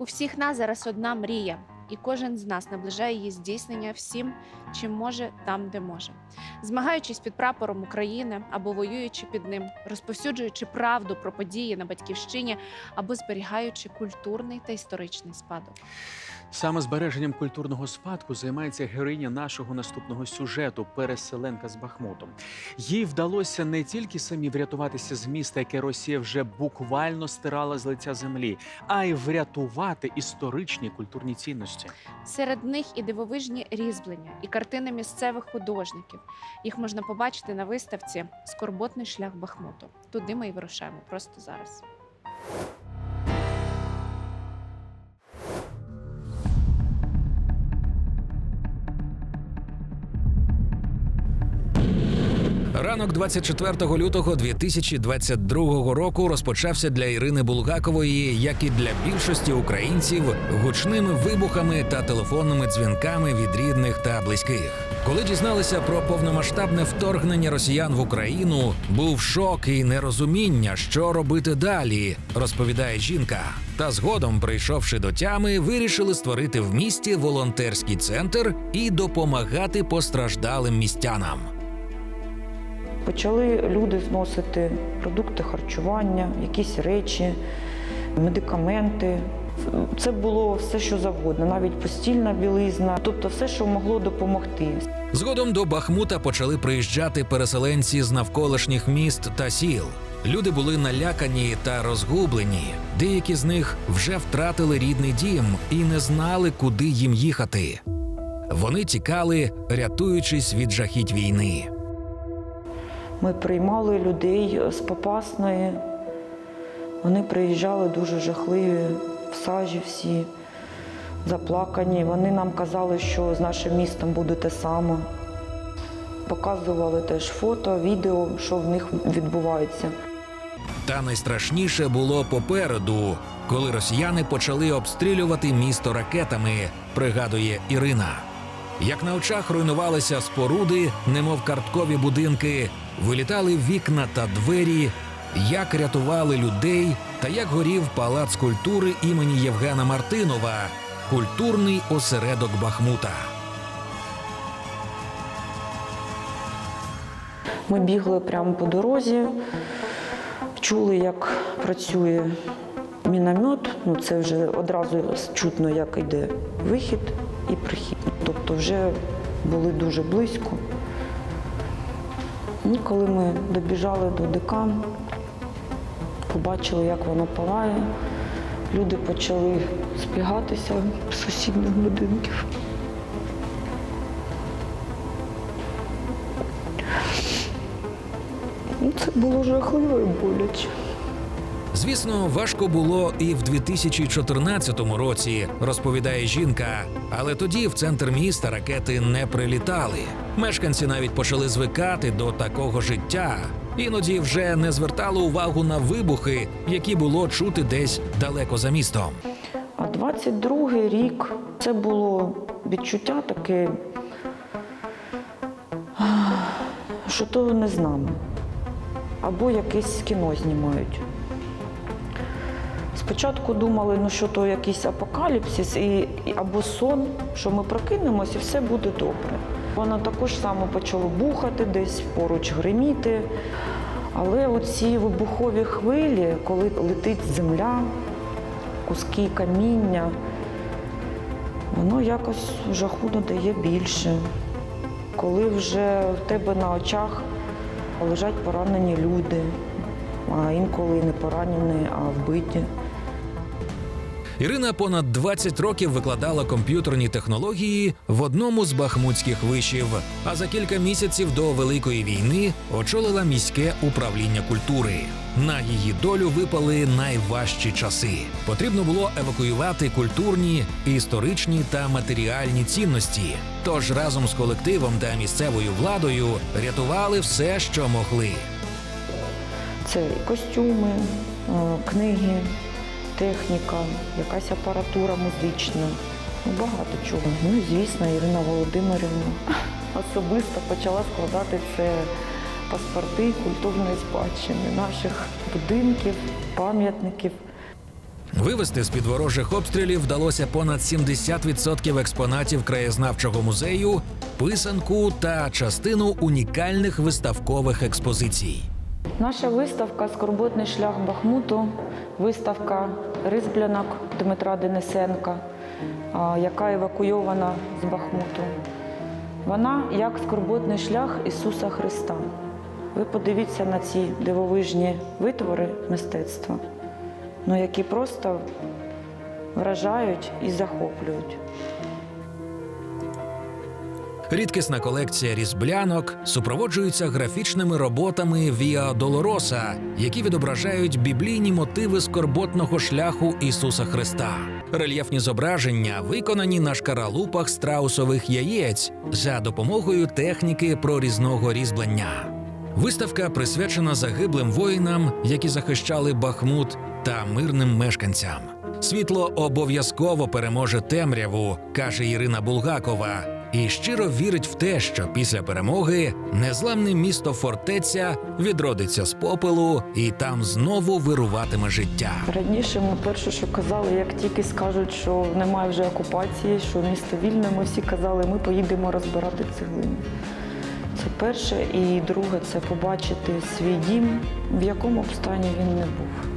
У всіх нас зараз одна мрія, і кожен з нас наближає її здійснення всім, чим може, там, де може. Змагаючись під прапором України або воюючи під ним, розповсюджуючи правду про події на батьківщині або зберігаючи культурний та історичний спадок. Саме збереженням культурного спадку займається героїня нашого наступного сюжету переселенка з Бахмутом. Їй вдалося не тільки самі врятуватися з міста, яке Росія вже буквально стирала з лиця землі, а й врятувати історичні культурні цінності. Серед них і дивовижні різьблення, і картини місцевих художників. Їх можна побачити на виставці Скорботний шлях Бахмуту. Туди ми і вирушаємо просто зараз. Ранок 24 лютого 2022 року розпочався для Ірини Булгакової, як і для більшості українців, гучними вибухами та телефонними дзвінками від рідних та близьких. Коли дізналися про повномасштабне вторгнення росіян в Україну, був шок і нерозуміння, що робити далі, розповідає жінка. Та згодом, прийшовши до тями, вирішили створити в місті волонтерський центр і допомагати постраждалим містянам. Почали люди зносити продукти харчування, якісь речі, медикаменти. Це було все, що завгодно, навіть постільна білизна, тобто все, що могло допомогти. Згодом до Бахмута почали приїжджати переселенці з навколишніх міст та сіл. Люди були налякані та розгублені. Деякі з них вже втратили рідний дім і не знали, куди їм їхати. Вони тікали, рятуючись від жахіть війни. Ми приймали людей з Попасної. Вони приїжджали дуже жахливі, в сажі всі, заплакані. Вони нам казали, що з нашим містом буде те саме. Показували теж фото, відео, що в них відбувається. Та найстрашніше було попереду, коли росіяни почали обстрілювати місто ракетами, пригадує Ірина. Як на очах руйнувалися споруди, немов карткові будинки, вилітали вікна та двері, як рятували людей та як горів палац культури імені Євгена Мартинова, культурний осередок Бахмута. Ми бігли прямо по дорозі, чули, як працює міномет. Ну, це вже одразу чутно, як йде вихід і прихід. Тобто вже були дуже близько. І коли ми добіжали до ДК, побачили, як воно палає, люди почали збігатися з сусідніх будинків. Ну, Це було жахливо і боляче. Звісно, важко було і в 2014 році, розповідає жінка. Але тоді в центр міста ракети не прилітали. Мешканці навіть почали звикати до такого життя. Іноді вже не звертали увагу на вибухи, які було чути десь далеко за містом. А 22-й рік це було відчуття таке, що то не з нами. Або якесь кіно знімають. Спочатку думали, ну що то якийсь апокаліпсис і, або сон, що ми прокинемось і все буде добре. Воно також само почало бухати, десь поруч гриміти. Але оці вибухові хвилі, коли летить земля, куски каміння, воно якось жаху додає більше. Коли вже в тебе на очах лежать поранені люди, а інколи не поранені, а вбиті. Ірина понад 20 років викладала комп'ютерні технології в одному з бахмутських вишів. А за кілька місяців до великої війни очолила міське управління культури. На її долю випали найважчі часи. Потрібно було евакуювати культурні, історичні та матеріальні цінності. Тож разом з колективом та місцевою владою рятували все, що могли. Це костюми, е, книги, техніка, якась апаратура музична. Ну, багато чого. Ну, і, звісно, Ірина Володимирівна особисто почала складати це паспорти культурної спадщини наших будинків, пам'ятників. Вивести з під ворожих обстрілів вдалося понад 70% експонатів краєзнавчого музею, писанку та частину унікальних виставкових експозицій. Наша виставка Скорботний шлях Бахмуту, виставка ризблянок Дмитра Денисенка, яка евакуйована з Бахмуту. Вона як скорботний шлях Ісуса Христа. Ви подивіться на ці дивовижні витвори мистецтва, ну, які просто вражають і захоплюють. Рідкісна колекція різблянок супроводжується графічними роботами Віа Долороса, які відображають біблійні мотиви скорботного шляху Ісуса Христа. Рельєфні зображення виконані на шкаралупах страусових яєць за допомогою техніки прорізного різьблення. Виставка присвячена загиблим воїнам, які захищали Бахмут та мирним мешканцям. Світло обов'язково переможе темряву, каже Ірина Булгакова, і щиро вірить в те, що після перемоги незламне місто фортеця відродиться з попелу, і там знову вируватиме життя. Раніше ми перше, що казали, як тільки скажуть, що немає вже окупації, що місто вільне, ми всі казали, ми поїдемо розбирати цеглини. Це перше. І друге це побачити свій дім, в якому б стані він не був.